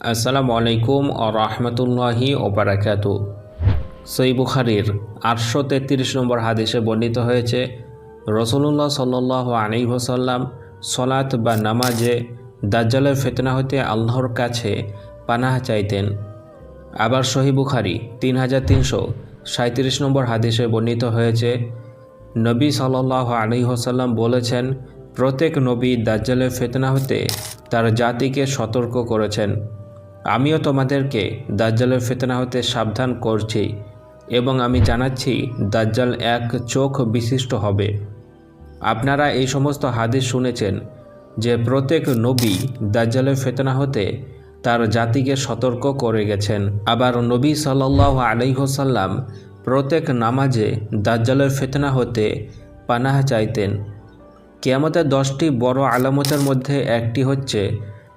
আসসালামু আলাইকুম ও রহমতুল্লাহি ওবরাকাত সই বুখারির আটশো তেত্রিশ নম্বর হাদিসে বর্ণিত হয়েছে রসুল্লাহ সাল্লাহ আলী হোসাল্লাম সলাত বা নামাজে দাজ্জালের ফেতনা হতে আল্লাহর কাছে পানাহ চাইতেন। আবার সহি বুখারি তিন হাজার তিনশো সাঁত্রিশ নম্বর হাদিসে বর্ণিত হয়েছে, নবী সাল্লাহ আলী হোসাল্লাম বলেছেন, প্রত্যেক নবী দাজ্জালের ফেতনা হতে তার জাতিকে সতর্ক করেছেন। আমিও তোমাদেরকে দাজ্জালের ফেতনা হতে সাবধান করছি এবং আমি জানাচ্ছি দাজ্জাল এক চোখ বিশিষ্ট হবে। আপনারা এই সমস্ত হাদিস শুনেছেন যে প্রত্যেক নবী দাজ্জালের ফেতনা হতে তার জাতিকে সতর্ক করে গেছেন। আবার নবী সাল্লাহ আলাইহসাল্লাম প্রত্যেক নামাজে দাজ্জালের ফেতনা হতে পানাহ চাইতেন। কেয়ামতের দশটি বড় আলামতের মধ্যে একটি হচ্ছে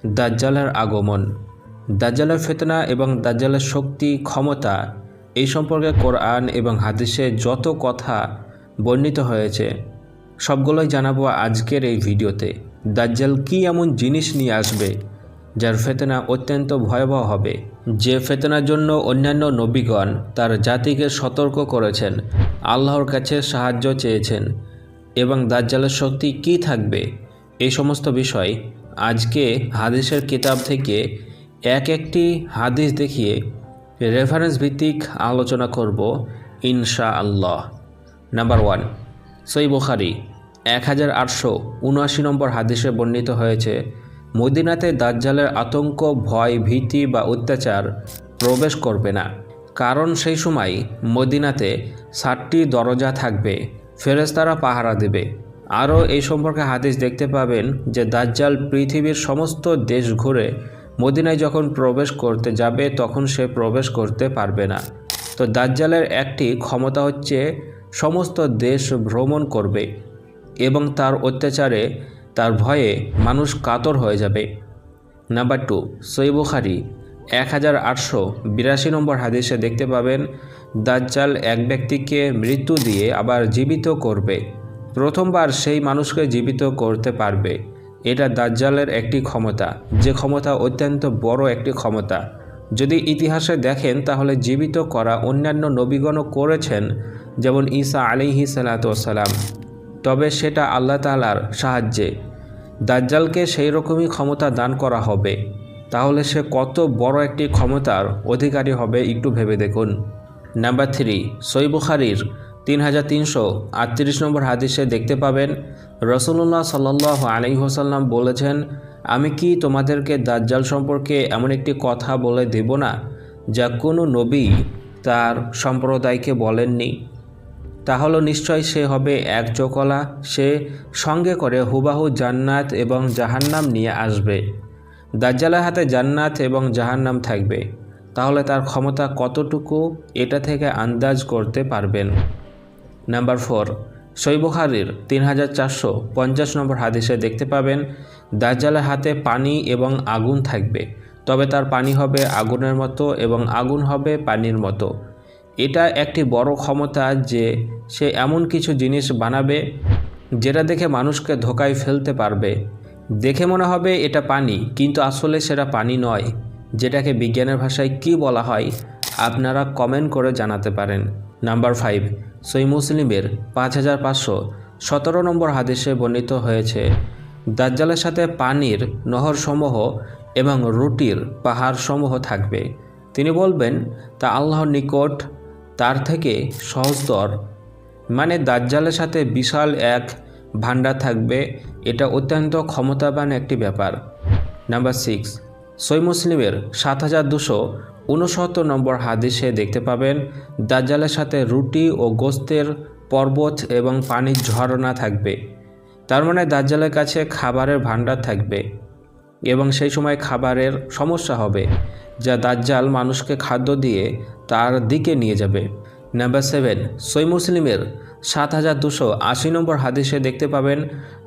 দাজ্জালের আগমন। দাজ্জালের ফেতনা এবং দাজ্জালের শক্তি, ক্ষমতা, এই সম্পর্কে কোরআন এবং হাদিসে যত কথা বর্ণিত হয়েছে, সবগুলোই জানাব আজকের এই ভিডিওতে। দাজ্জাল কি এমন জিনিস নিয়ে আসবে যার ফেতনা অত্যন্ত ভয়াবহ হবে? যে ফেতনার জন্য অন্যান্য নবীগণ তার জাতিকে সতর্ক করেছেন, আল্লাহর কাছে সাহায্য চেয়েছেন এবং দাজ্জালের শক্তি কি থাকবে? এই সমস্ত বিষয় আজকে হাদিসের কিতাব থেকে এক একটি হাদিস দেখিয়ে রেফারেন্স ভিত্তিক আলোচনা করব ইনশা আল্লাহ নাম্বার ওয়ান সই বুখারি এক হাজার আটশো উনআশি নম্বর হাদিসে বর্ণিত হয়েছে, মদিনাতে দাজ্জালের আতঙ্ক, ভয়, ভীতি বা অত্যাচার প্রবেশ করবে না। কারণ সেই সময় মদিনাতে ষাটটি দরজা থাকবে ফেরেস্তারা পাহারা দেবে। আরও এই সম্পর্কে হাদিস দেখতে পাবেন যে দাজ্জাল পৃথিবীর সমস্ত দেশ ঘুরে মদিনায় যখন প্রবেশ করতে যাবে, তখন সে প্রবেশ করতে পারবে না। তো দাজ্জালের একটি ক্ষমতা হচ্ছে, সমস্ত দেশ ভ্রমণ করবে এবং তার অত্যাচারে, তার ভয়ে মানুষ কাতর হয়ে যাবে। নাম্বার টু সৈবুখারি এক হাজার আটশো বিরাশি নম্বর হাদিসে দেখতে পাবেন, দাজ্জাল এক ব্যক্তিকে মৃত্যু দিয়ে আবার জীবিত করবে। প্রথমবার সেই মানুষকে জীবিত করতে পারবে। এটা দাজ্জালের একটি ক্ষমতা, যে ক্ষমতা অত্যন্ত বড় একটি ক্ষমতা। যদি ইতিহাসে দেখেন, তাহলে জীবিত করা অন্যান্য নবীগণও করেছেন, যেমন ঈসা আলিহি সালাতাম তবে সেটা আল্লাহ তালার সাহায্যে। দাজ্জালকে সেই রকমই ক্ষমতা দান করা হবে। তাহলে সে কত বড় একটি ক্ষমতার অধিকারী হবে, একটু ভেবে দেখুন। নাম্বার থ্রি সৈবুখারির তিন হাজার তিনশো আটত্রিশ নম্বর হাদিসে দেখতে পাবেন রসুল্লাহ সাল্লাহ হোসাল্লাম বলেছেন, আমি কি তোমাদেরকে দাজ্জাল সম্পর্কে এমন একটি কথা বলে দেব না, যা কোনো নবী তার সম্প্রদায়কে বলেননি? তাহলে নিশ্চয় সে হবে এক চোকলা সে সঙ্গে করে হুবাহু জান্নাত এবং জাহান্নাম নিয়ে আসবে। দাজ্জালের হাতে জান্নাত এবং জাহান্নাম থাকবে। তাহলে তার ক্ষমতা কতটুকু, এটা থেকে আন্দাজ করতে পারবেন? নাম্বার ফোর সৈবখারির তিন হাজার চারশো পঞ্চাশ নম্বর হাদিসে দেখতে পাবেন, দাজ্জালের হাতে পানি এবং আগুন থাকবে, তবে তার পানি হবে আগুনের মতো এবং আগুন হবে পানির মতো। এটা একটি বড় ক্ষমতা যে সে এমন কিছু জিনিস বানাবে যেটা দেখে মানুষকে ধোকায় ফেলতে পারবে। দেখে মনে হবে এটা পানি, কিন্তু আসলে সেটা পানি নয়, যেটাকে বিজ্ঞানের ভাষায় কি বলা হয়, আপনারা কমেন্ট করে জানাতে পারেন। নাম্বার ফাইভ, সই মুসলিমের পাঁচ হাজার পাঁচশো সতেরো নম্বর হাদিসে বর্ণিত হয়েছে, দাজ্জালের সাথে পানির নহরসমূহ এবং রুটির পাহাড়সমূহ থাকবে। তিনি বলবেন, তা আল্লাহর নিকট, তার থেকে সহজতর। মানে দাজ্জালের সাথে বিশাল এক ভাণ্ডার থাকবে, এটা অত্যন্ত ক্ষমতাবান একটি ব্যাপার। নাম্বার সিক্স সই মুসলিমের সাত হাজার দুশো উনসত্তর নম্বর হাদিসে দেখতে পাবেন, দাজ্জালের সাথে রুটি ও গোস্তের পর্বত এবং পানির ঝর্ণা থাকবে। তার মানে দাজ্জালের কাছে খাবারের ভাণ্ডার থাকবে এবং সেই সময় খাবারের সমস্যা হবে, যা দাজ্জাল মানুষকে খাদ্য দিয়ে তার দিকে নিয়ে যাবে। নাম্বার সেভেন, সই মুসলিমের সাত হাজার দুশো আশি নম্বর হাদিসে দেখতে পাবেন,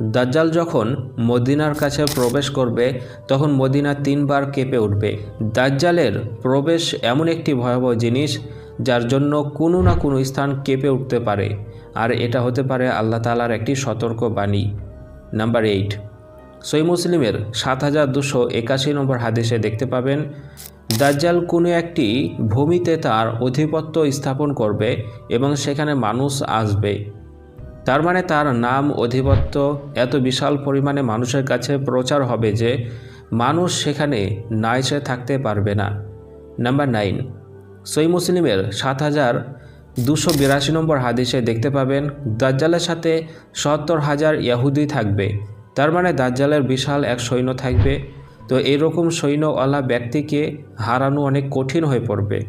দাজ্জাল যখন মদিনার কাছে প্রবেশ করবে, তখন মদিনা তিনবার কেঁপে উঠবে। দাজ্জালের প্রবেশ এমন একটি ভয়াবহ জিনিস, যার জন্য কোনো না কোনো স্থান কেঁপে উঠতে পারে, আর এটা হতে পারে আল্লাহ তালার একটি সতর্ক বাণী। Number eight. সই মুসলিমের সাত হাজার দুশো একাশি নম্বর হাদিসে দেখতে পাবেন দাজ্জাল কোনো একটি ভূমিতে তার অধিপত্য স্থাপন করবে এবং সেখানে মানুষ আসবে। তার মানে তার নাম অধিপত্য এত বিশাল পরিমাণে মানুষের কাছে প্রচার হবে যে মানুষ সেখানে না এসে থাকতে পারবে না। Number nine. সই মুসলিমের সাত হাজার দুশো বিরাশি নম্বর হাদিসে দেখতে পাবেন, দাজ্জালের সাথে সত্তর হাজার ইয়াহুদি থাকবে। তার মানে দাজ্জালের বিশাল এক সৈন্য থাকবে। তো এরকম সৈন্যওয়ালা ব্যক্তিকে হারানো অনেক কঠিন হয়ে পড়বে।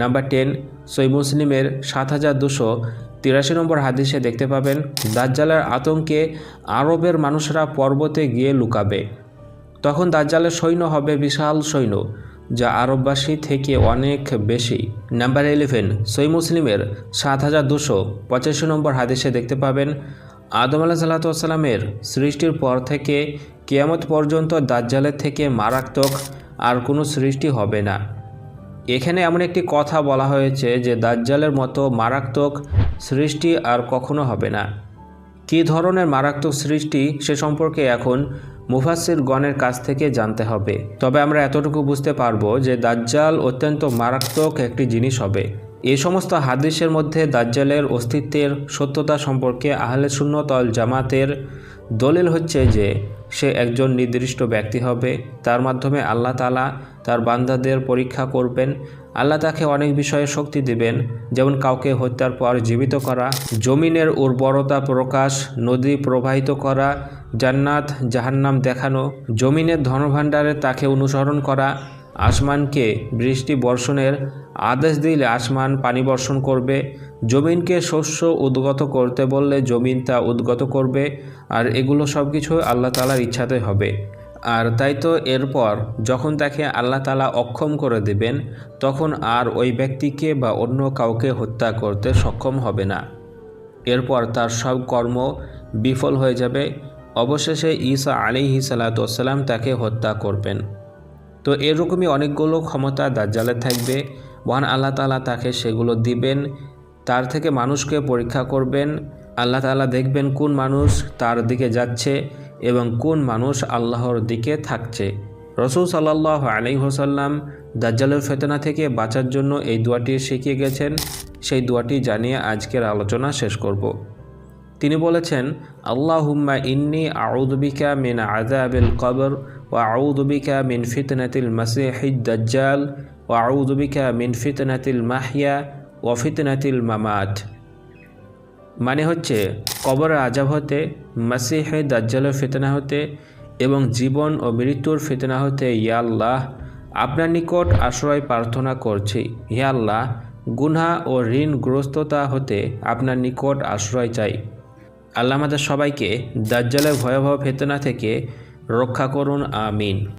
নাম্বার টেন সই মুসলিমের সাত হাজার দুশো তিরাশি নম্বর হাদিসে দেখতে পাবেন, দাজ্জালের আতঙ্কে আরবের মানুষরা পর্বতে গিয়ে লুকাবে। তখন দাজ্জালের সৈন্য হবে বিশাল সৈন্য, যা আরববাসী থেকে অনেক বেশি। নাম্বার ইলেভেন সই মুসলিমের সাত হাজার দুশো পঁচাশি নম্বর হাদিসে দেখতে পাবেন, আদম আলাহ সাল্লাতামের সৃষ্টির পর থেকে কেয়ামত পর্যন্ত দাজ্জালের থেকে মারাত্মক আর কোনো সৃষ্টি হবে না। এখানে এমন একটি কথা বলা হয়েছে যে দাজ্জালের মতো মারাত্মক সৃষ্টি আর কখনো হবে না। কী ধরনের মারাত্মক সৃষ্টি সে সম্পর্কে এখন মুফাসির গণের কাছ থেকে জানতে হবে। তবে আমরা এতটুকু বুঝতে পারব যে দাজ্জাল অত্যন্ত মারাত্মক একটি জিনিস হবে। এ সমস্ত হাদিসের মধ্যে দাজ্জালের অস্তিত্বের সত্যতা সম্পর্কে আহলে সুন্নতল জামাতের দলিল হচ্ছে যে, সে একজন নির্দিষ্ট ব্যক্তি হবে, তার মাধ্যমে আল্লাহ তালা তার বান্দাদের পরীক্ষা করবেন। আল্লাহ তাকে অনেক বিষয়ে শক্তি দিবেন, যেমন কাউকে হত্যার পর জীবিত করা, জমিনের উর্বরতা প্রকাশ, নদী প্রবাহিত করা, জান্নাত, জাহান্নাম দেখানো, জমিনের ধনভাণ্ডারে তাকে অনুসরণ করা আসমানকে বৃষ্টি বর্ষণের আদেশ দিলে আসমান পানি বর্ষণ করবে, জমিনকে শস্য উদ্গত করতে বললে জমিন তা উদ্গত করবে, আর এগুলো সব কিছু আল্লাহ তালার ইচ্ছাতে হবে। আর তাই তো এরপর যখন তাকে আল্লাহ তালা অক্ষম করে দেবেন, তখন আর ওই ব্যক্তিকে বা অন্য কাউকে হত্যা করতে সক্ষম হবে না। এরপর তার সব কর্ম বিফল হয়ে যাবে। অবশেষে ঈসা আলিহি সালাতাম তাকে হত্যা করবেন। তো এরকমই অনেকগুলো ক্ষমতা দাজ্জালের থাকবে। ওয়ান আল্লাহ তালা তাকে সেগুলো দিবেন, তার থেকে মানুষকে পরীক্ষা করবেন। আল্লাহ তালা দেখবেন কোন মানুষ তার দিকে যাচ্ছে এবং কোন মানুষ আল্লাহর দিকে থাকছে। রসুল সাল্লাহ আলি হোসাল্লাম দাজ্জালের ফেতনা থেকে বাঁচার জন্য এই দোয়াটি শিখিয়ে গেছেন। সেই দোয়াটি জানিয়ে আজকের আলোচনা শেষ করব। তিনি বলেছেন আল্লাহ হুম্মা ইন্নি আউদবিকা মিন আজাবিল কবর ও আউদবিকা মিন ফিতনাতিল দাজ্জাল ও আউদবিকা মিন ফিতনাতিল মাহিয়া ও ফিতনাতিল মামাত মানে হচ্ছে কবরের আজাব হতে, মাসিহে দাজ্জালের ফিতনা হতে এবং জীবন ও মৃত্যুর ফিতনা হতে ইয়াল্লাহ আপনার নিকট আশ্রয় প্রার্থনা করছি। ইয়াল্লাহ গুনহা ও ঋণগ্রস্ততা হতে আপনার নিকট আশ্রয় চাই। আল্লাহ আমাদের সবাইকে দাজ্জালের ভয়াবহ ফেতনা থেকে রক্ষা করুন আমিন।